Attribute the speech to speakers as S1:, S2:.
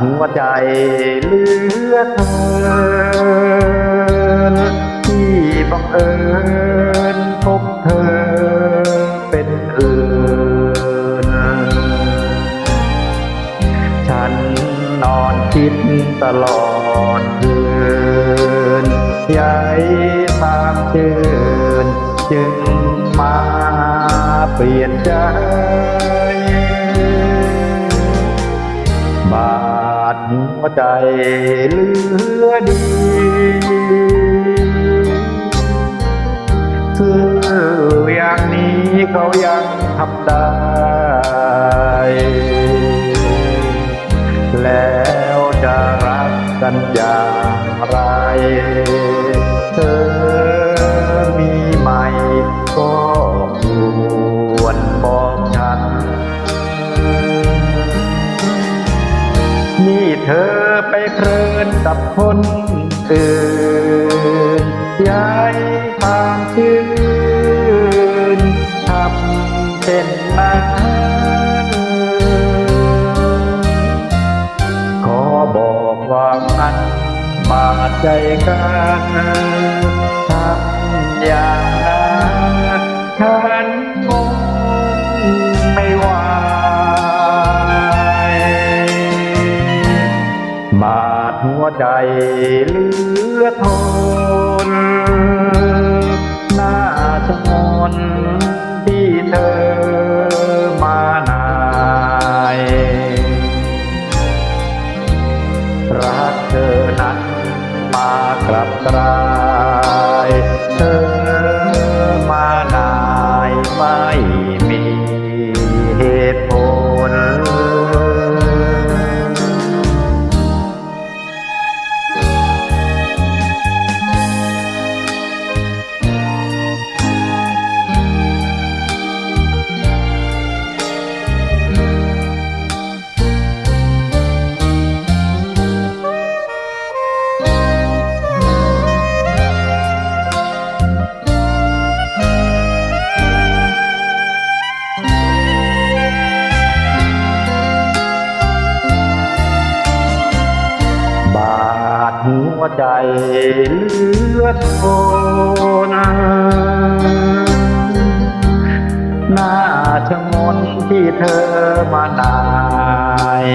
S1: หัวใจเลือเกินที่บังเอิญพบเธอเป็นอื่นฉันนอนคิดตลอดคืนยายตามชื่นจึงมาเปลี่ยนใจ ใจเหลือดีคืออย่างนี้เขายังทำได้ แล้วจะรักกันอย่างไร เธอมีใหม่ก็ควรบอกฉัน นี่เธอ เพลินกับคนอื่นย้ายความชื่นทำเป็นนั้นขอบอกว่ามันบาดใจกันทำ หัวใจเหลือทนหน้าชะงนที่เธอมานายรักเธอนั้นมากลับกลาย หัวใจเลือดโทนหน้าชะมนที่เธอมานาย